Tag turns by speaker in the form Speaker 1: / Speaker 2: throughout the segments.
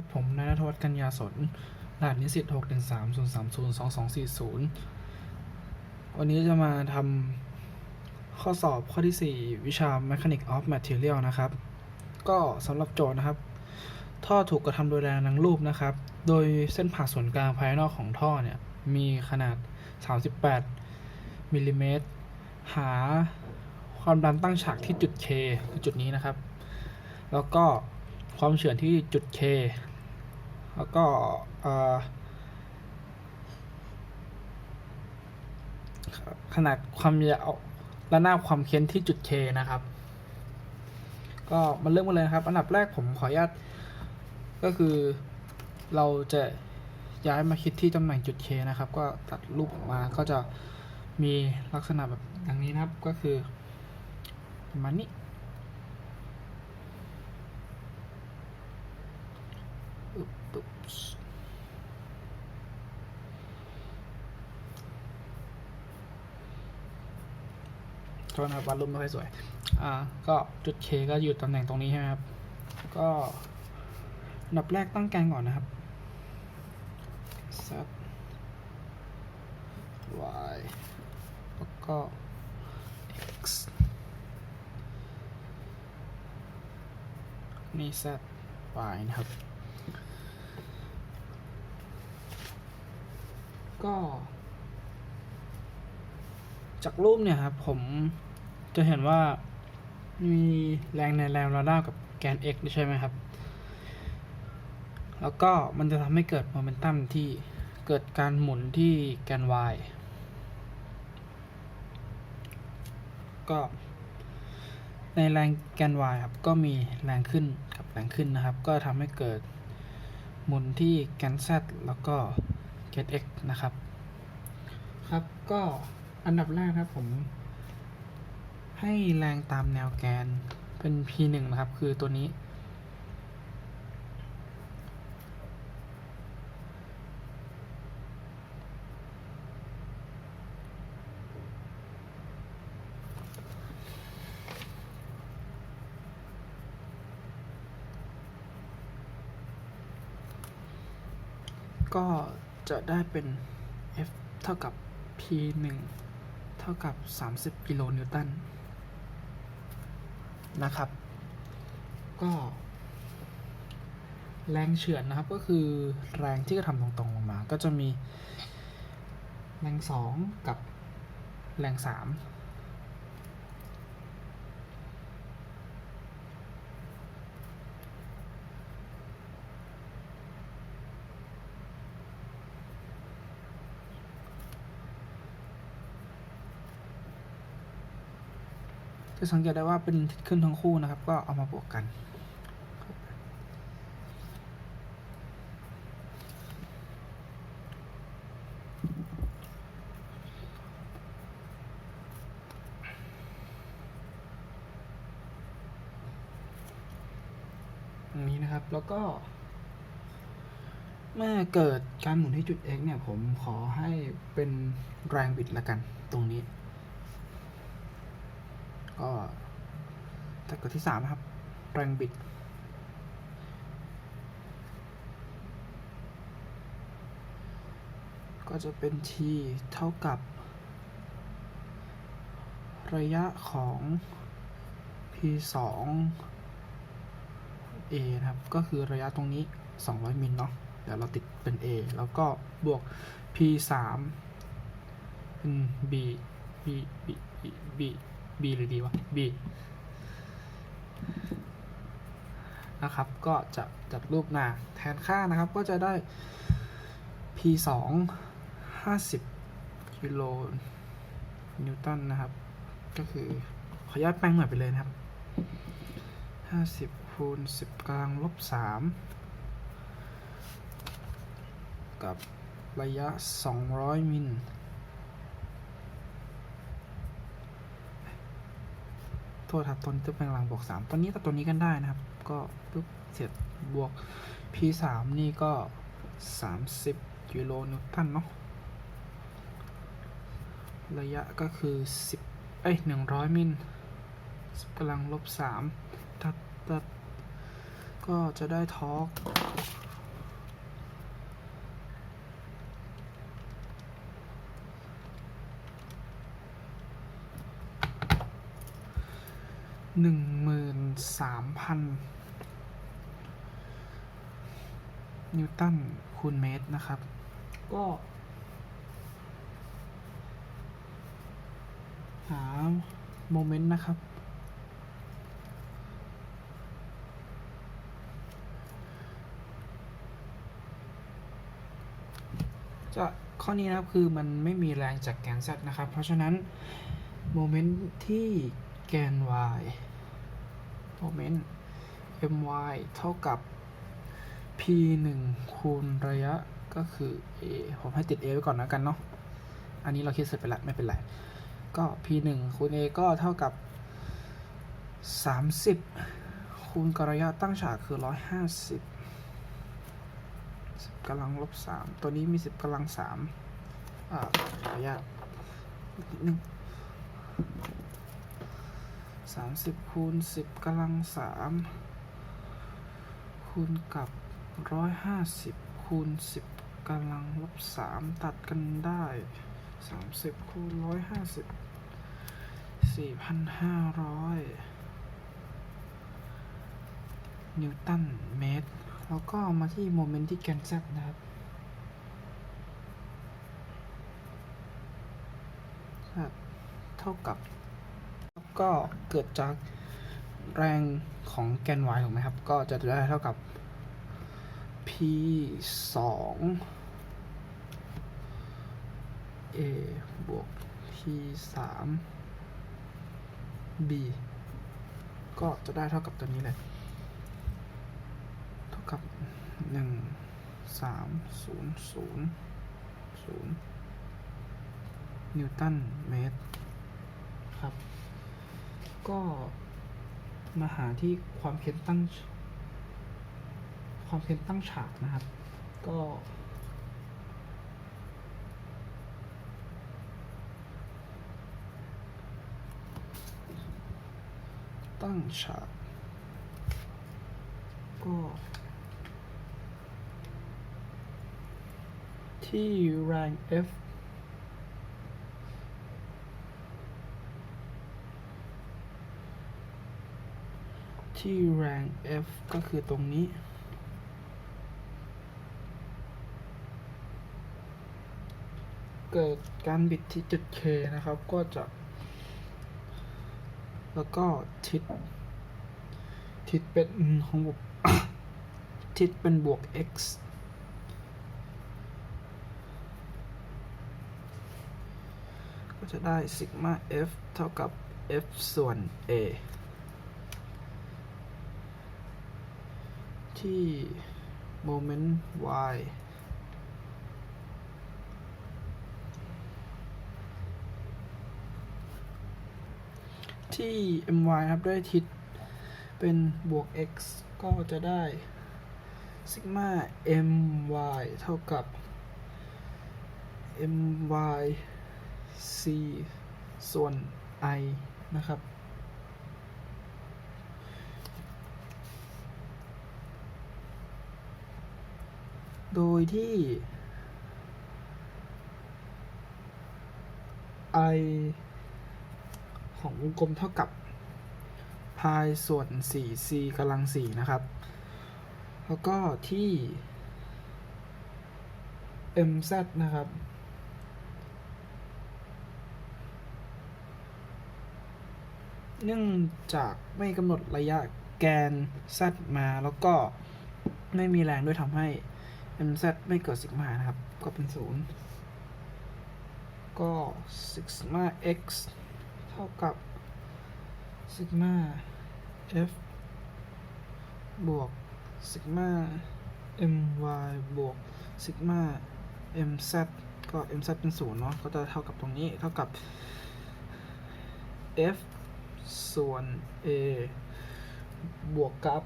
Speaker 1: ครับ ผมนายณัฐวัฒน์กัญญาสนรหัสนิสิต6 1 3 0 3 0 2 2 4 0 วันนี้จะมาทำข้อสอบข้อที่ 4 วิชา Mechanic of Material นะครับ ก็สำหรับโจทย์นะครับ ท่อถูกกระทำโดยแรงดังรูปนะครับ โดยเส้นผ่าศูนย์กลางภายนอกของท่อเนี่ย มีขนาด 38มิลลิเมตรหาความดันตั้งฉากที่จุด K คือจุดนี้นะครับ แล้วก็ความเฉื่อยที่จุด K แล้วก็ขนาดความยาวและหน้าความเค้นที่จุด K นะครับ ก็มาเริ่มกันเลยนะครับ อันดับแรกผมขออนุญาตก็คือเราจะย้ายมาคิดที่ตำแหน่งจุด K นะครับ ก็ตัดรูปออกมาก็จะมีลักษณะแบบอย่างนี้นะครับก็คือประมาณนี้ อึ๊บปึ๊บโทษนะครับวาดรูปไม่ค่อยสวยอ่าก็จุด K ก็อยู่ตำแหน่งตรงนี้ใช่ไหมครับก็อันดับแรกตั้งแกนก่อนนะครับ z y แล้วก็ x นี่ z y นะครับ ก็ จากรูปเนี่ยครับผม จะเห็นว่ามีแรงในแรงระนากับแกน x ใช่ไหมครับ แล้วก็มันจะทำให้เกิดโมเมนตัมที่เกิดการหมุนที่แกน y ก็ในแรงแกน y ครับ ก็มีแรงขึ้นกับแรงขึ้นนะครับ ก็ทำให้เกิดหมุนที่แกน z แล้วก็แกน x นะครับ ครับ ก็อันดับแรกครับผม ให้แรงตามแนวแกนเป็น p1 นะครับ คือตัวนี้ ก็จะได้เป็น F เท่ากับ P 1 เท่ากับ 30 กิโลนิวตัน นะครับ ก็ แรงเฉือนนะครับก็คือแรงที่กระทำตรงๆลงมา ก็จะมีแรง 2 กับแรง 3 จะสังเกตได้ว่าเป็นทิศขึ้นทั้งคู่นะครับ ก็เอามาบวกกันอย่างนี้นะครับ แล้วก็ เมื่อเกิดการหมุนที่จุด x เนี่ย ผมขอให้เป็นแรงบิดละกันตรงนี้ ก็ถ้าเกิดที่สามครับ แรงบิด ก็จะเป็น t เท่ากับ ระยะของ p 2 a นะครับ ก็คือระยะตรงนี้ 200 มิลเนาะเดี๋ยวเราติดเป็น a แล้วก็บวก p 3เป็น b b b b b b หรือ d วะ b นะครับ ก็จะจัดรูปหน้าแทนค่านะครับก็จะได้ p 2 50กิโลนิวตันนะครับ ก็คือขออนุญาตแปลงหน่อยไปเลยนะครับ 50คูณ10กลางลบ3กับระยะ 200 มิล โทษครับตัวนี้จะเป็นกำลังบวกสามตัวนี้กับตัวนี้กันได้นะครับ ก็ปุ๊บเสร็จบวก p สามนี่ก็สามสิบกิโลนิวตันเนาะระยะก็คือสิบเอ้ยหนึ่งร้อยมิลกำลังลบสามตัดตัดก็จะได้ทอร์ก หนึ่งหมื่นสามพันนิวตันคูณเมตรนะครับ ก็หาโมเมนต์นะครับ จะข้อนี้นะครับคือมันไม่มีแรงจากแกน z นะครับ เพราะฉะนั้น โมเมนต์ที่แกน y โมเมนต์ my เท่ากับ p 1คูณระยะก็คือ a ผมให้ติด a ไว้ก่อนนะกันเนาะ อันนี้เราคิดเสร็จไปแล้วไม่เป็นไร ก็ p 1คูณ a ก็เท่ากับ 30 คูณกับระยะตั้งฉากคือ 150 10กำลังลบ 3 ตัวนี้มี 10กำลัง3อ่าระยะนิดนึง 30คูณ10กำลัง3คูณกับ150คูณ10กำลังลบ3ตัดกันได้30คูณ150 4,500นิวตันเมตร แล้วก็มาที่โมเมนต์ที่แกน z นะครับเท่ากับ ก็เกิดจากแรงของแกน y ถูกไหมครับ ก็จะได้เท่ากับ p 2 a บวก p 3 b ก็จะได้เท่ากับตัวนี้เลย เท่ากับหนึ่งสามศูนย์ศูนย์ศูนย์นิวตันเมตรครับ ก็มาหาที่ความเค้นตั้ง ความเค้นตั้งฉากนะครับ ก็ตั้งฉากก็ ที่แรง F ที่แรง F ก็คือตรงนี้ เกิดการบิดที่จุด K นะครับ ก็จะ แล้วก็ทิศ ทิศเป็นของบวกทิศเป็นบวก x ก็จะได้ซิกมา f เท่ากับ f ส่วน a ที่โมเมนต์ y ที่ my ครับด้วยทิศเป็นบวก x ก็จะได้ซิกมา my เท่ากับ my c ส่วน i นะครับ โดยที่ i ของวงกลมเท่ากับพายส่วน 4c กำลัง 4 นะครับ แล้วก็ที่ mz นะครับ เนื่องจากไม่กำหนดระยะแกน z มา แล้วก็ไม่มีแรงด้วยทำให้ mz ไม่เกิดซิกมานะครับ ก็เป็น 0 ก็ซิกมา x เท่ากับซิกมา f บวกซิกมา my บวกซิกมา mz ก็ mz เป็นศูนย์เนาะก็จะเท่ากับตรงนี้เท่ากับ f ส่วน a บวกกับ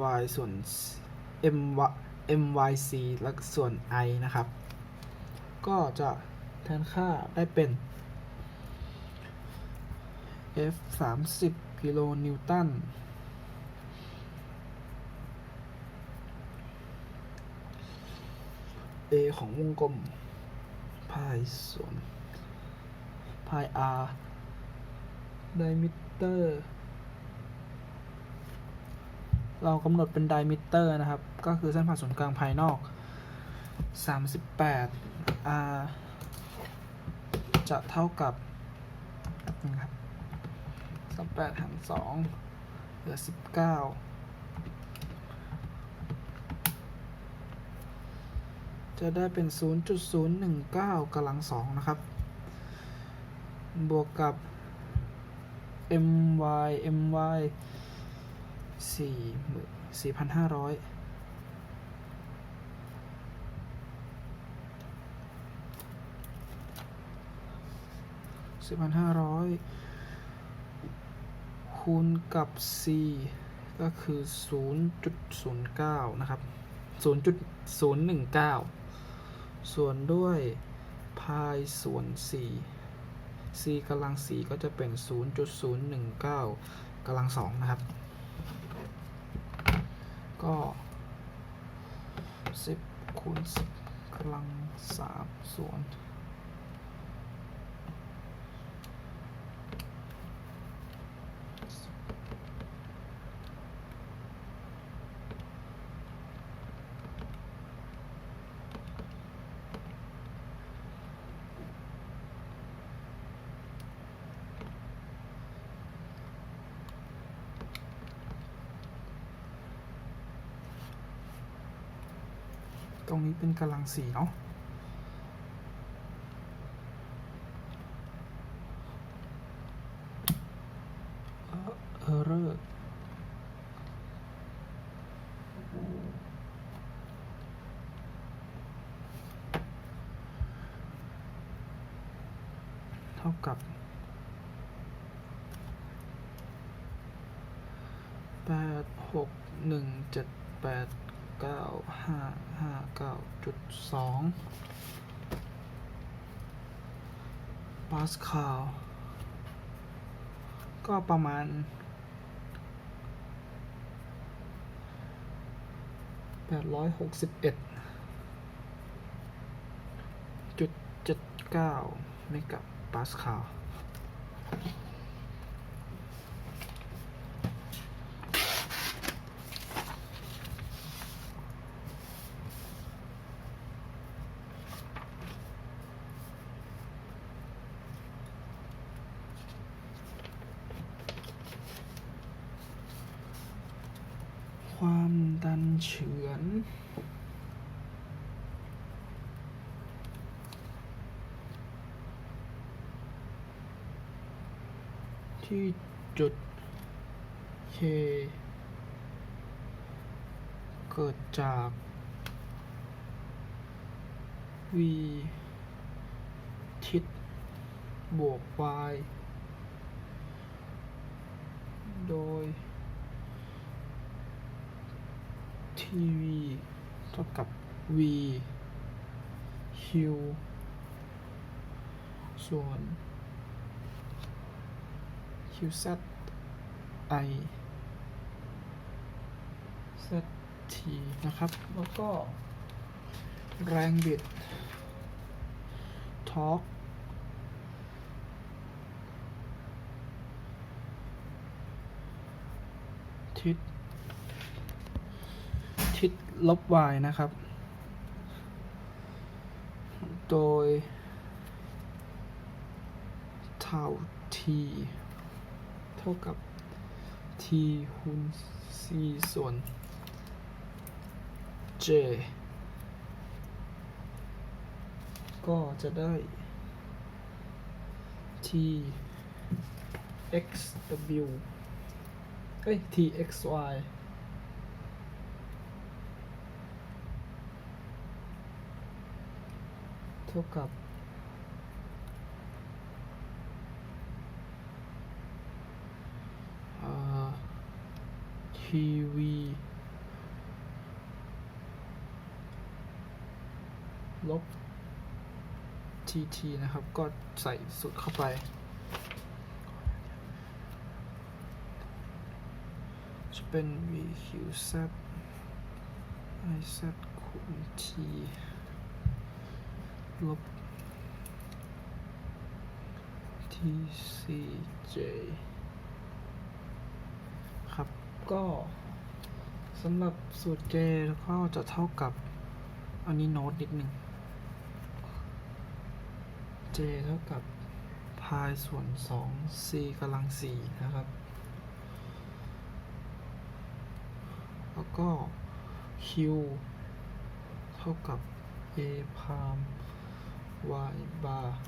Speaker 1: my ส่วน my myc แล้วส่วน i นะครับ ก็จะแทนค่าได้เป็น F 30กิโลนิวตัน A ของวงกลมพายส่วนพาย r diameter เร เรากำหนดเป็น diameter นะครับ ก็คือเส้นผ่าศูนย์กลางภายนอก 38 r จะเท่ากับนะครับ38หาร2เหลือ 19 จะได้เป็น 0.019กำลังสองนะครับ บวกกับ my my สี่หมื่นสี่พันห้าร้อยสี่พันห้าร้อยคูณกับ c ก็คือ 0.09 นะครับ 0.019 ส่วนด้วยพายส่วน 4 c กำลัง 4 ก็จะเป็น 0.019กำลัง 2 นะครับ ก็10คูณ10กำลัง3ส่วน ตรงนี้เป็นกำลังสี่เนาะเออเรอร์เท่ากับแปดหกหนึ่งเจ็ดแปดเก้าห้าห้าเก้าจุดสอง สคาลก็ประมาณ แปดร้อยหกสิบเอ็ดจุดเจ็ดเก้าเมกะปาสคาล ความดันเฉือน ที่จุด K เกิด จาก V ทิศบวก Y โดยทีวีเท่ากับ v q ส่วน q z i z t นะครับ แล้วก็ แรงบิดทอร์กทิศทิศลบ y นะครับ โดยเท่า t เท่ากับ t คูณ c ส่วน j ก็จะได้ t x w เอ้ย t x y เท่ากับอ่า ทีวี ลบทีทีนะครับ ก็ใส่สุดเข้าไป จะเป็น VQZ IZ คูณ T ลบ tcj ครับ ก็สำหรับสูตร j ก็จะเท่ากับ อันนี้โน้ตนิดหนึ่ง j เท่ากับพายส่วน 2 c กำลัง 4 นะครับ แล้วก็ q เท่ากับ a พาม y บาร์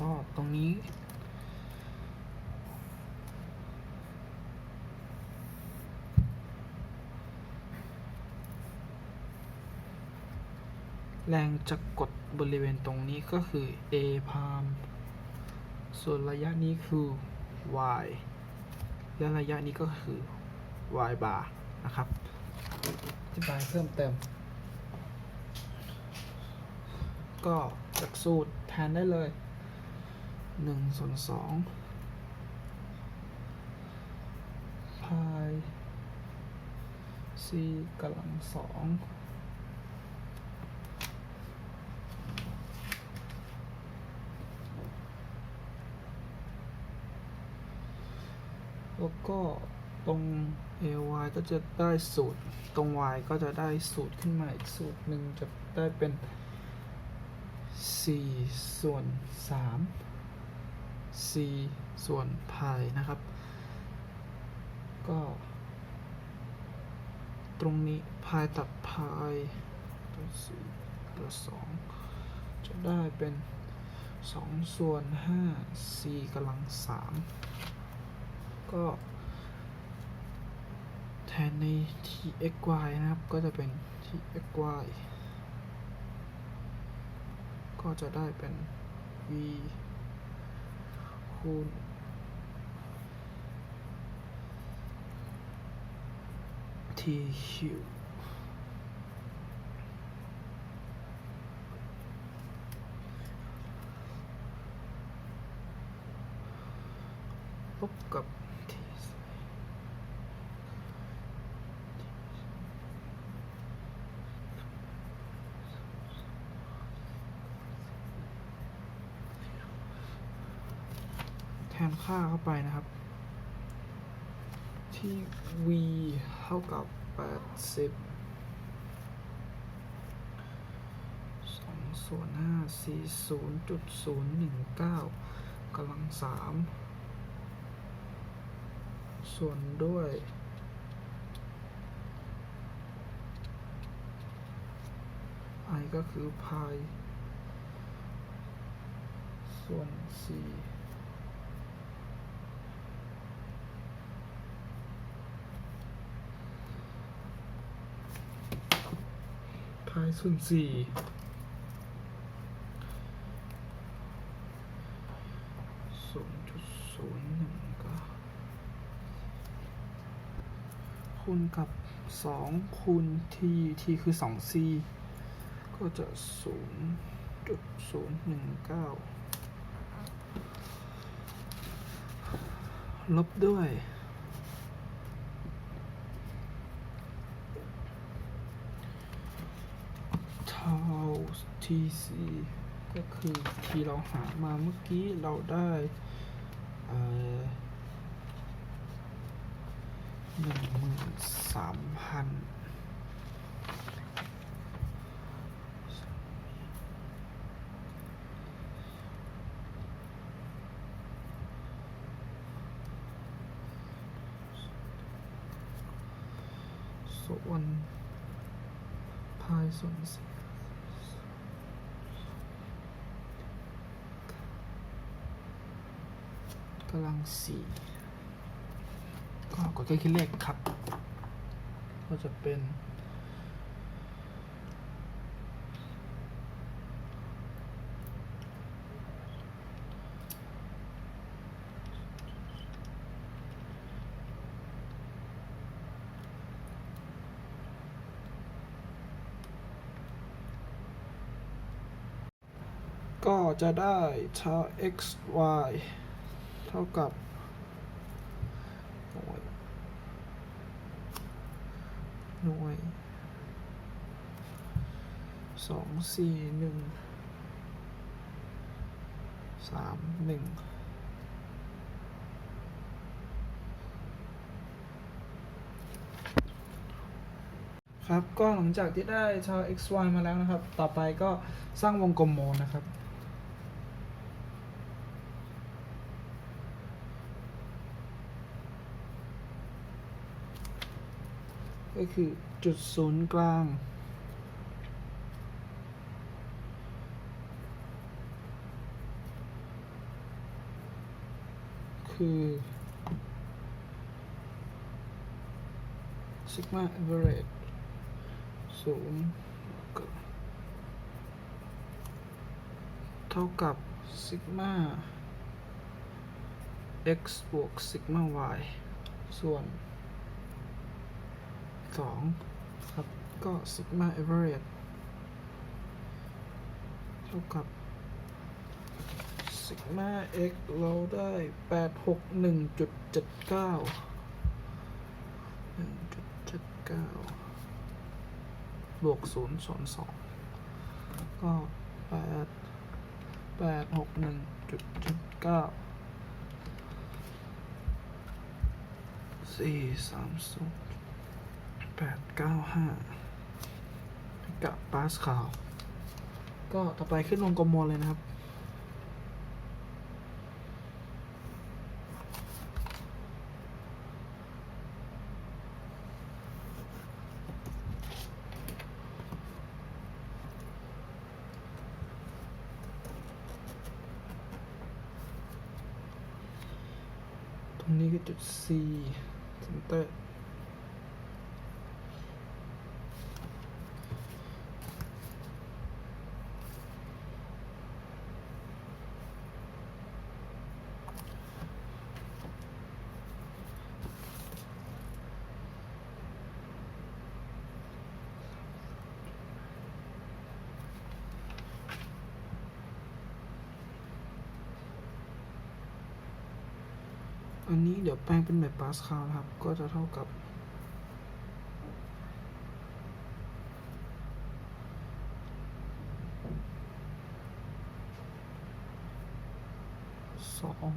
Speaker 1: ก็ตรงนี้ แรงจะกดบริเวณตรงนี้ก็คือ A พามส่วนระยะนี้คือ y และระยะนี้ก็คือ y bar นะครับอธิบายเพิ่มเติม ก็จากสูตรแทนได้เลย1ส่วน2พาย c กำลัง2 แล้วก็ตรง ay ก็จะได้สูตร ตรง y ก็จะได้สูตรขึ้นมาอีกสูตรหนึ่งจะได้เป็น 4 ส่วน3 c ส่วนพายนะครับ ก็ ตรงนี้พายตัดพายตัวสี่ตัวสองจะได้เป็น 2 ส่วน5 c กำลัง 3 ก็แทนใน txy นะครับ ก็จะเป็น txy ก็จะได้เป็น v คูณ tq ลบกับ t แทน ค่าเข้าไปนะครับ ที่ v เท่ากับ 80 2ส่วน5 40.019กำลัง 3 ส่วนด้วย i ก็คือพายส่วน4 พาย ส่วนสี่ศูนย์จุดศูนย์หนึ่งเก้าคูณกับสองคูณทีทีคือสองซีก็จะศูนย์จุดศูนย์หนึ่งเก้าลบด้วย เท่า TC ก็คือที่เราหามาเมื่อกี้เราได้หนึ่งหมื่นสามพันส่วนพายส่วนสี่ กำลัง สี่ก็กดเครื่องคิดเลขครับ ก็จะเป็นก็จะได้ชา x y เท่ากับหน่วยหน่วยสองสี่หนึ่งสามหนึ่งครับก็หลังจากที่ได้ชาว xy มาแล้วนะครับ ต่อไปก็สร้างวงกลมโมนะครับ ก็คือจุดศูนย์กลาง คือ sigma average ศูนย์เท่ากับ sigma x บวก sigma y ส่วน สองครับ ก็ sigma average เท่ากับ sigma x เราได้แปดหกหนึ่งจุดเจ็ดเก้าหนึ่งจุดเจ็ดเก้าบวกศูนย์ส่วนสองก็แปดแปดหกหนึ่งจุดเจ็ดเก้าสี่สามศูนย์ แปดเก้าห้ากับปาสคาลก็ต่อไปขึ้นวงกลมมวลเลยนะครับ ตรงนี้คือจุด C เซนเตอร์ อันนี้เดี๋ยวแป ลงเป็นแบบปาสคาลครับ ก็จะเท่ากับ สอง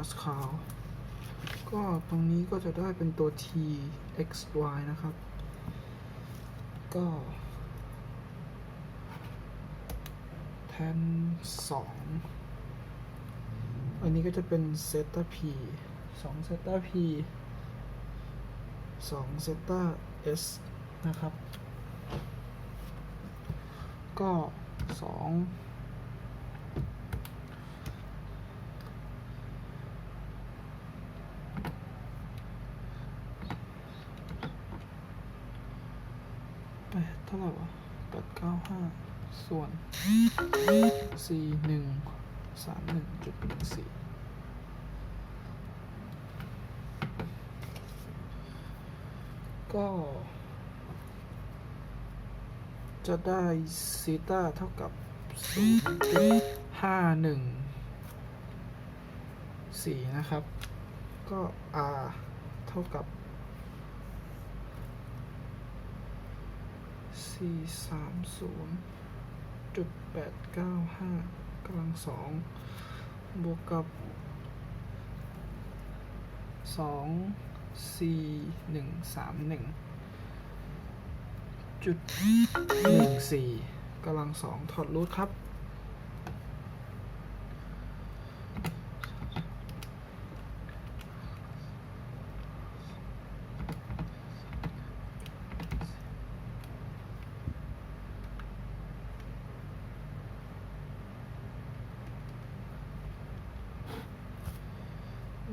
Speaker 1: Cross ก็ตรงนี้ก็จะได้เป็นตัว t x y นะครับ ก็ แทน2อันนี้ก็จะเป็นเซต้า p 2เซต้า p 2เซต้า s นะครับ ก็ 2 ท่าไหร่วะแปดเก้าห้าส่วนสี่หนึ่งสามหนึ่งจุดหนึ่งสี่ก็จะได้ซีตาเท่ากับศูนย์จุดห้าหนึ่งสี่นะครับ ก็ r เท่ากับ สี่สามศูนย์จุดแปดเก้าห้ากำลังสองบวกกับสองสี่หนึ่งสามหนึ่งจุดหนึ่งสี่กำลังสองถอดรูทครับ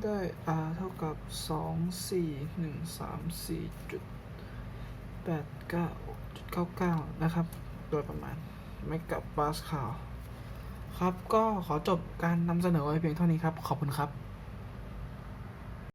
Speaker 1: ได้ r เท่ากับ สองสี่หนึ่งสามสี่จุดแปดเก้าจุดเก้าเก้านะครับ โดยประมาณไม่กับปาสคาลครับก็ขอจบการนำเสนอไว้เพียงเท่านี้ครับ ขอบคุณครับ